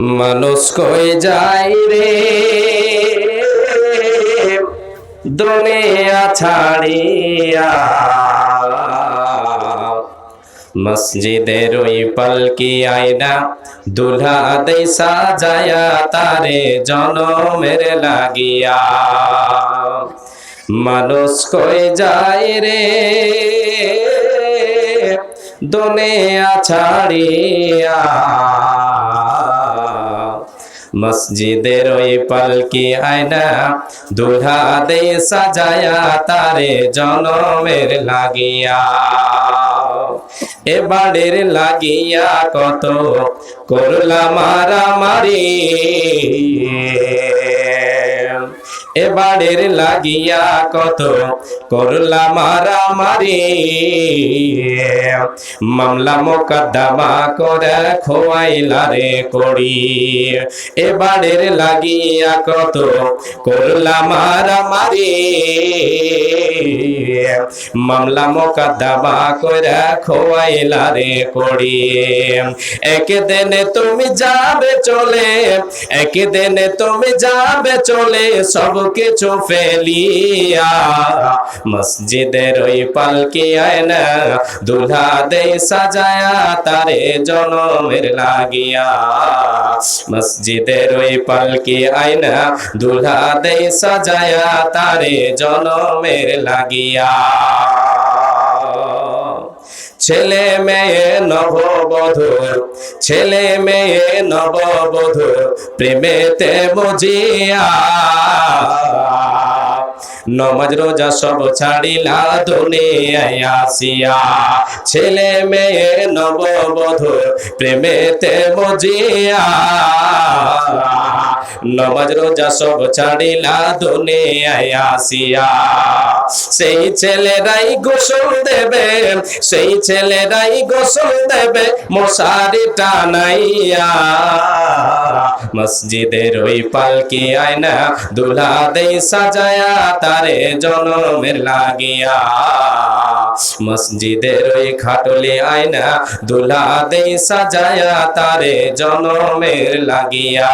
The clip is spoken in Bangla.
মানুষ কই যায় রে? দুনিয়া ছাড়িয়া মসজিদের ওই পালকি আয়না দুলহা দেই সাজায়া তারে জনমের লাগিয়া। মানুষ কই যায় রে? দুনিয়া ছাড়িয়া মসজিদের ওই পালকি আয়না দুলহা দে সাজায়া তারে জনমের লাগিয়া। এ বাড়ির লাগিয়া কত করলা মারামারি। এ বাড়ির লাগিয়া কত করলা মারামারি মামলা মোকদ্দমা করে খোয়াইলা রে করি এবারের লাগিয়া কত করলা মারামারি মামলা মোকদ্দমা করে খোয়াইলা রে করি একদিন তুমি যাবে চলে, একদিন তুমি যাবে চলে সব কিছু ফেলিয়া মসজিদের ওই পালকি আয়না, দুলহা দে সাজায়া, তারে জনমের লাগিয়া। মসজিদের ওই পালকি আয়না, দুলহা দে সাজায়া, তারে জনমের লাগিয়া। ছেলে মেয়ে নববধূর, ছেলে মেয়ে নববধূর প্রেমেতে বুঝিয়া নমাজ রোজা সব ছাড়িলা দুনিয়ায় আসিয়া। ছেলে মেয়ে নববধূ প্রেমেতে মজিয়া। নমাজ রোজা সব ছাড়িলা দুনিয়ায় আসিয়া। সেই ছেলেরাই গোসল দেবে, সেই ছেলেরাই গোসল দেবে, মশারি টানাইয়া। মসজিদের ওই পালকি আয়না দুলা দেই সাজায়া তারে জনমের লাগিয়া। মসজিদের ওই খাটলে আয়না দুলা দেই সাজায়া তারে জনমের লাগিয়া।